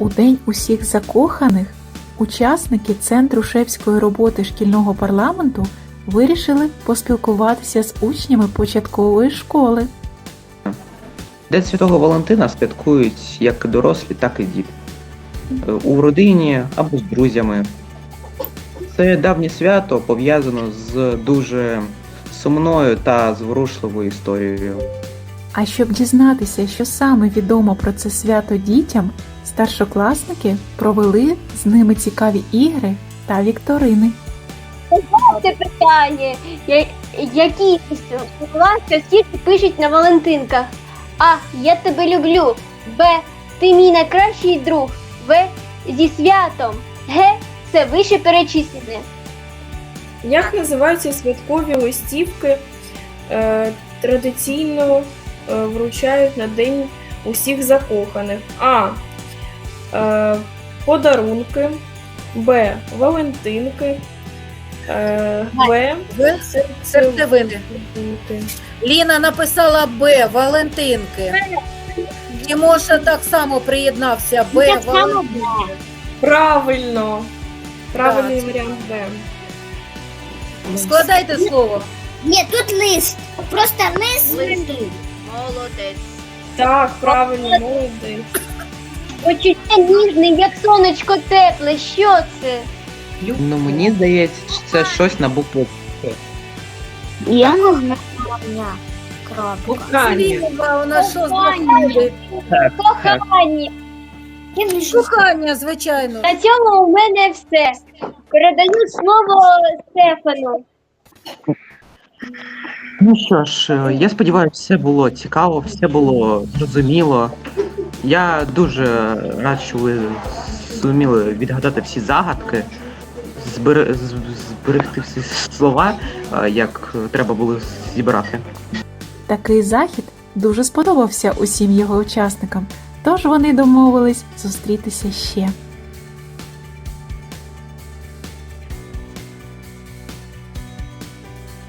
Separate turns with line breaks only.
У день усіх закоханих учасники Центру шефської роботи шкільного парламенту вирішили поспілкуватися з учнями початкової школи.
День Святого Валентина святкують як дорослі, так і діти. У родині або з друзями. Це давнє свято пов'язано з дуже сумною та зворушливою історією.
А щоб дізнатися, що саме відомо про це свято дітям, старшокласники провели з ними цікаві ігри та вікторини.
Це питання. Які частіше пишуть на Валентинках? А. Я тебе люблю. Б. Ти мій найкращий друг. В. Зі святом. Г. Це вище перечислене.
Як називаються святкові листівки е, традиційно вручають на День усіх закоханих? А. Е, подарунки, Б. Валентинки, е, В.
В. Серцевини. Ліна написала Б. Валентинки. Тімоша так само приєднався Б. Валентинки.
Правильно. Правильний
Так.
варіант Б.
Складайте слово.
Ні, тут лист. Просто лист.
Молодець.
Так, правильно, молодець.
Почуття ніжним, як сонечко тепле. Що це?
Ну мені здається, що це щось на букву
Я не знаю.
Кохання.
Сліва у нас що
Кохання.
знаходить?
Кохання.
Кохання, звичайно.
На цьому у мене все. Передаю слово Стефану.
Ну що ж, е, я сподіваюся, все було цікаво, все було зрозуміло. Я дуже рад, що ви зуміли відгадати всі загадки, збере- з- зберегти всі слова, е, як треба було зібрати.
Такий захід дуже сподобався усім його учасникам, тож вони домовились зустрітися ще.